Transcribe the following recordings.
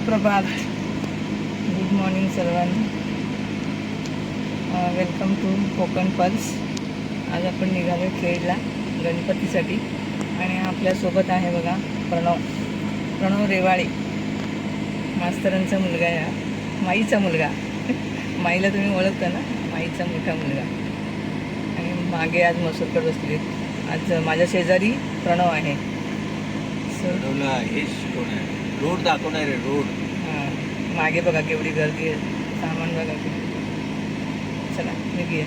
सुप्रभात. Good morning सर्वांना. Welcome to Konkan pulse आज आपण निघालो खेडला गणपतीसाठी. आणि आपल्यासोबत आहे बघा प्रणव. प्रणव रेवाळे. मास्तरांचा मुलगा या माईचा मुलगा. माईला तुम्ही ओळखता ना? माईचा मोठा मुलगा. आणि मागे आज मसूरकर बसले आज माझ्या शेजारी प्रणव आहे. सर बनवला हेच कोण आहे? रोड दाखवणार आहे रोड. हां. मागे बघा केवढी गर्दी आहे. सामान बघा चला निघूया.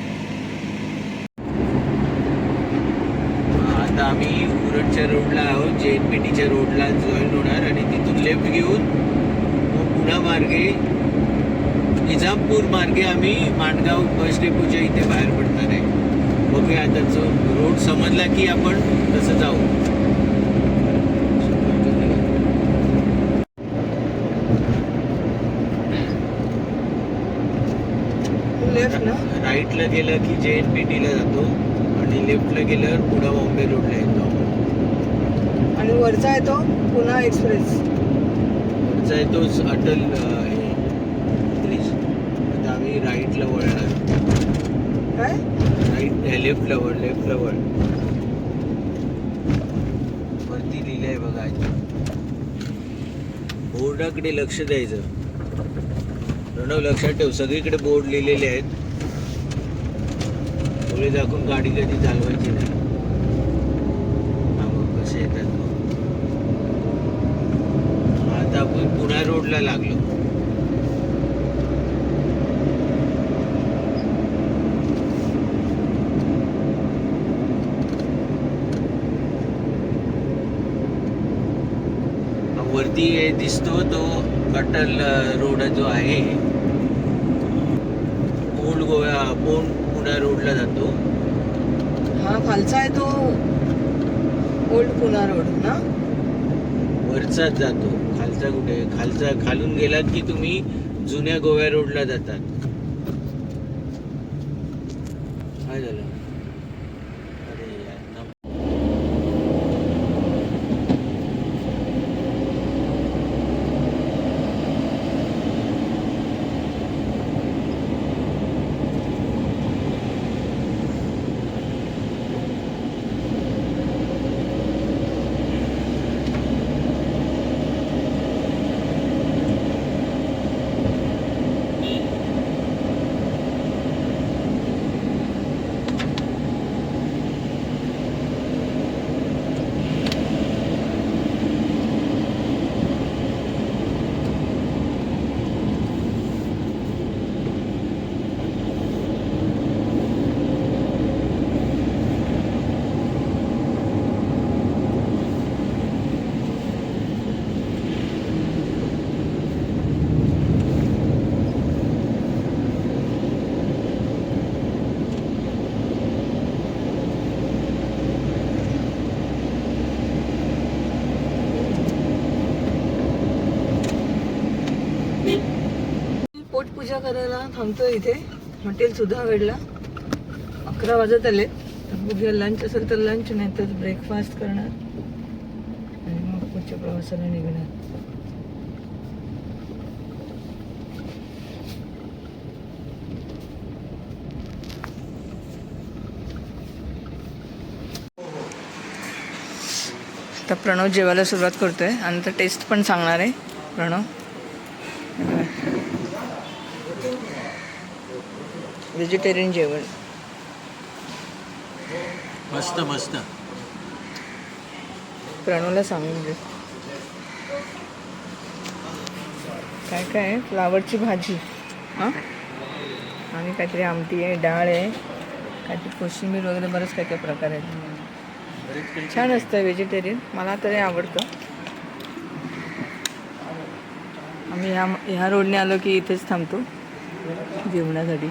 आता आम्ही उरणच्या रोडला आहोत जे एन पी टीच्या रोडला जॉईन होणार आणि तिथून लेफ्ट घेऊन मग पुणा मार्गे निजामपूर मार्गे आम्ही माणगाव बस डेपोच्या इथे बाहेर पडणार आहे. बघूया आता जो रोड समजला की आपण तसं जाऊ लेफ्ट ना राईटला गेलं की जे एन पी टीला जातो आणि लेफ्टला गेल्यावर पुढा बॉम्बे रोडला येतो. आणि वरचा आहे तो पुणा एक्सप्रेस वरचा तोच अटल हे, ब्रिज आता आम्ही राईटला वळणार. काय? राईट लेफ्टला वळ लेफ्टला वळ. वरती लिहिलं आहे बघा बोर्डाकडे लक्ष द्यायचं. प्रणव लक्षात ठेव सगळीकडे बोर्ड लिहिलेले आहेत. पुढे दाखवून गाडी कधी चालवायची नाही. मग कसे येतात. आता आपण पुणे रोडला लागलो. वरती दिसतो तो अटल रोड जो आहे. ओल्ड गोवा आपण पुणा रोडला जातो? हा खालचा आहे तो ओल्ड पुणा रोड ना? वरचाच जातो. खालचा कुठे? खालचा खालून गेलात की तुम्ही जुन्या गोव्या रोडला जातात. काय झालं? पोटपूजा करायला थांबतो इथे. हॉटेल सुधागडला. अकरा वाजत आले. तर बघूया लंच असेल तर लंच नाही तर ब्रेकफास्ट करणार. आणि मग पुढच्या प्रवासाला निघणार. आता प्रणव जेवायला सुरुवात करतोय. आणि तर टेस्ट पण सांगणार आहे प्रणव. व्हेजिटेरियन जेवण. मस्त मस्त. प्रणवला सांगून दे. काय काय? आहे फ्लावरची भाजी. हां? आणि काहीतरी आमटी आहे डाळ आहे. काहीतरी कोशिंबीर वगैरे बरंच काय काय प्रकार आहेत. छान असतं व्हेजिटेरियन मला तरी आवडतं. आम्ही ह्या ह्या रोडने आलो की इथेच थांबतो. जेवणासाठी.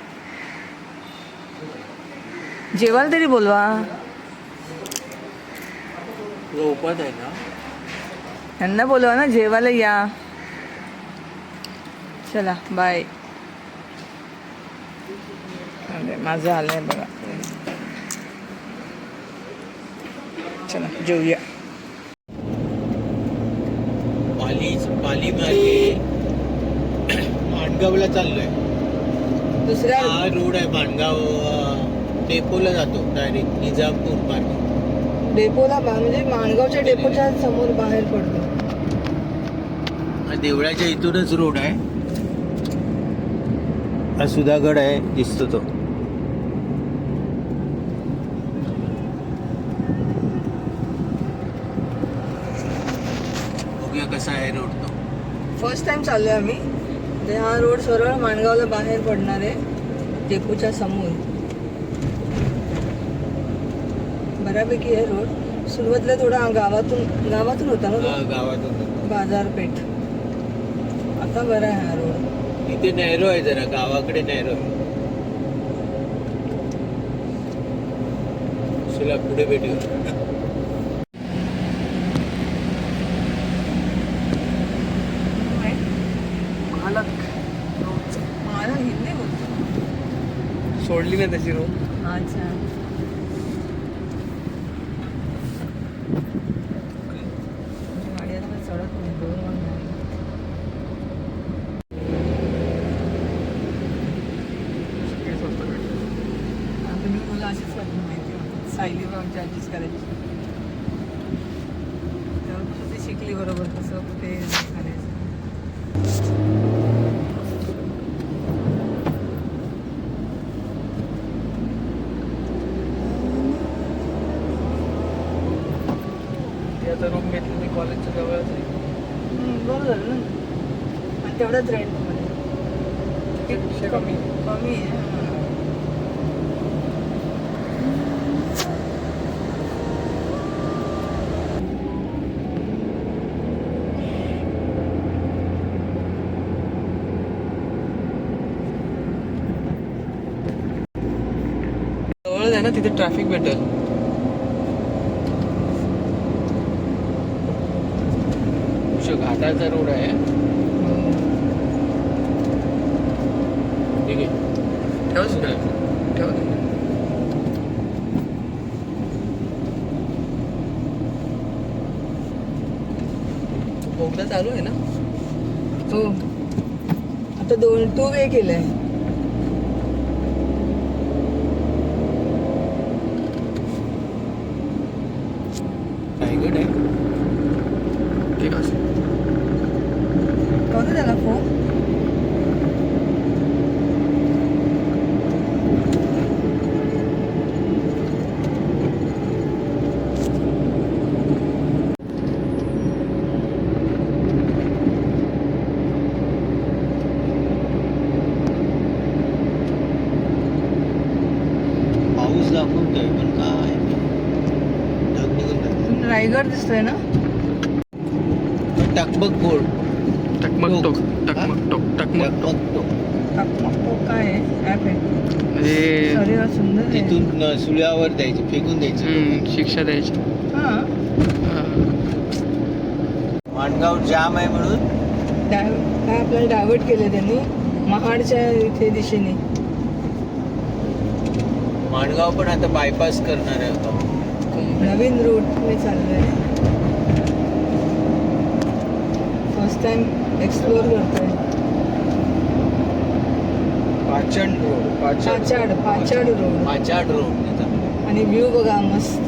जेवायला तरी बोलवा. रोपत आहे ना? यांना बोलवा ना जेवायला या. चला बाय माझं आलंय बघा. चला जेऊया पाली पाली पाली मार्गे माणगावला चाललोय. दुसऱ्या हा रोड आहे माणगाव डेपोला जातो डायरेक्ट निजामपूर मार्गे डेपोला बा- म्हणजे माणगावच्या डेपोच्या समोर बाहेर पडतो. हा देवळाच्या इथूनच रोड आहे. हा सुधागड आहे दिसतो तो. बघूया कसा आहे रोड तो. फर्स्ट टाइम चाललोय आम्ही. ते हा रोड सरळ माणगावला बाहेर पडणार आहे डेपोच्या समोर. बऱ्यापैकी आहे रोड. सुरुवातीला थोडा गावातून गावातून होता ना? गावातून बाजारपेठ. आता बरा आहे हा रोड. इथे नैरो आहे जरा गावाकडे नैरो आहे. चला पुढे भेटूया मालक मला हिंदी बोलतो सोडली ना त्याची रूम अच्छा गाडी आता काही चढत नाही दोन वन नाही आणि तुम्ही मुलं अशीच करतो माहिती होतं सायलीवर आमची आजीच करायची. ती शिकली बरोबर कसं कुठे करायचं ती आता रूम घेतली ती कॉलेजच्या जवळच आहे हम्म, बरं झालं रेंटमध्ये दीडशे कमी. कमी आहे. जवळच आहे ना तिथे ट्रॅफिक भेटेल घाटाचा रोड आहे ठीक आहे ठेव सुद्धा ठेव बोगदा चालू आहे ना? हो. आता दोन टू वे केलंय रायगड आहे ठीक आहे कधी झाला फोन पाऊस दाखवतोय पण काय ढग निघून रायगड दिसतोय ना? टकमक बोर्ड टकमक टोक टोक. टकमक टोक टकमक टोक. टकमक टोक. काय आहे? म्हणजे अरे वा सुंदर आहे. तिथून सुळ्यावर द्यायची फेकून द्यायची. हम्म, शिक्षा द्यायची. हां. हा. माणगाव जाम आहे म्हणून. डाय काय आपल्याला डायव्हर्ट केलं त्यांनी. महाडच्या इथे दिशेने. माणगाव पण आता बायपास करणार आहे आता. नवीन रूटने चाललंय. फर्स्ट टाइम एक्सप्लोर करतोय. Pachand road Pachad Pachad road Pachad road. आणि व्ह्यू बघा मस्त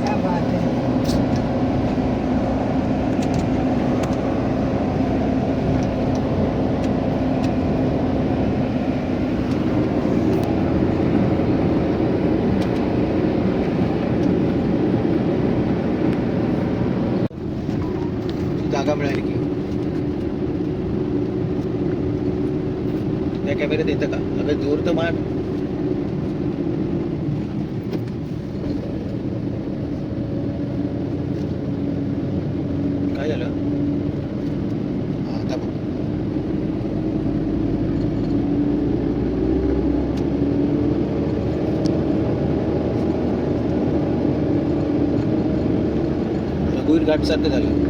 क्या बात है जागा मिळाली की त्या कॅमेऱ्यात येतं का? अगं जोर तर मार. काय झालं? हा, आता बघ. रघुवीर घाट सारखं झालं.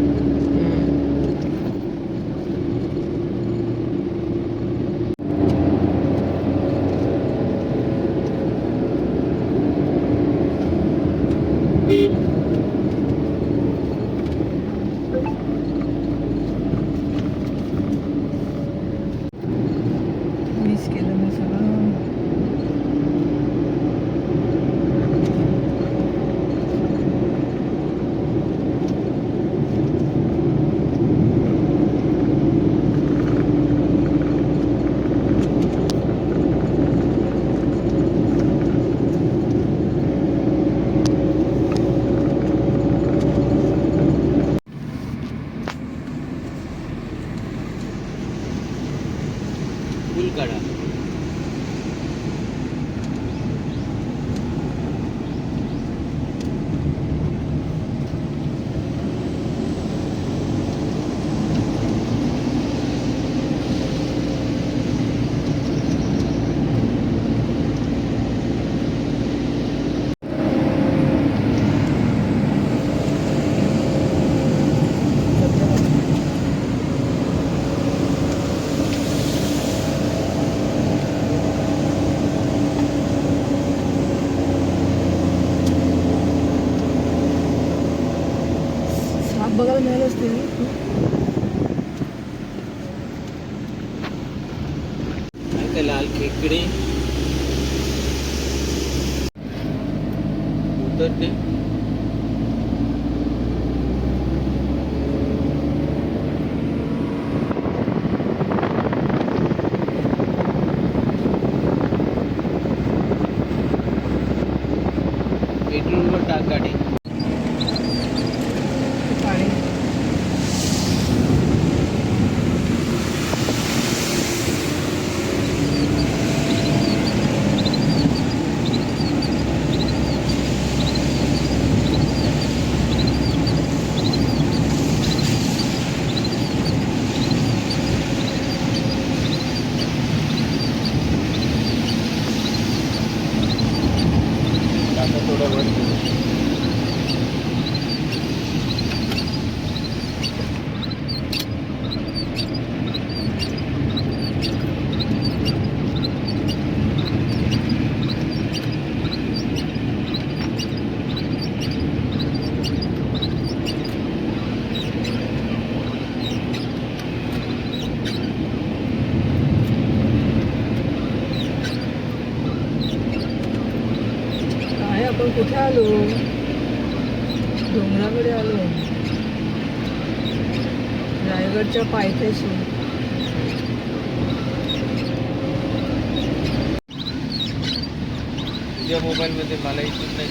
લાલ ખેકડી ઉતરને मोबाईलमध्ये मला इथून नाही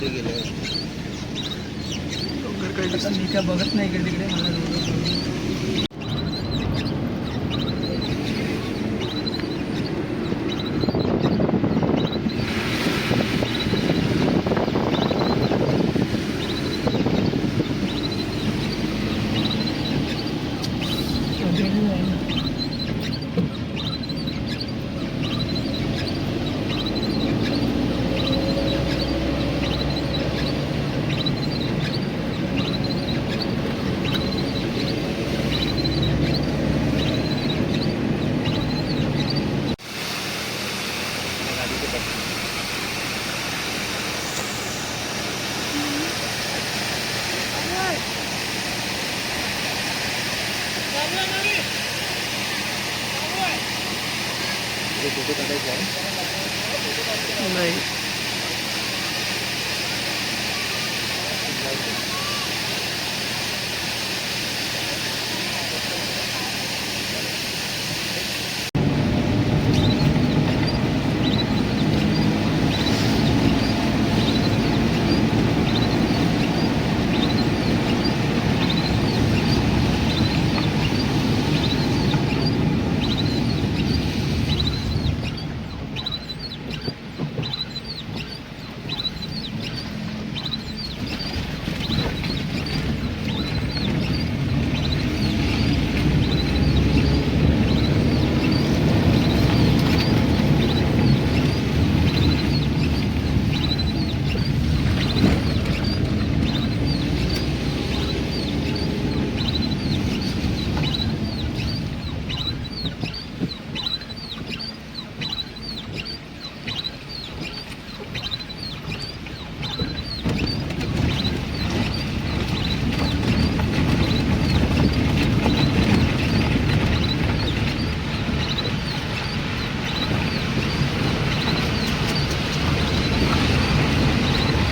कुठे गेले? लवकर काय दिसत बघत नाही इकडे तिकडे? मला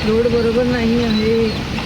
लोड बरोबर नाही आहे.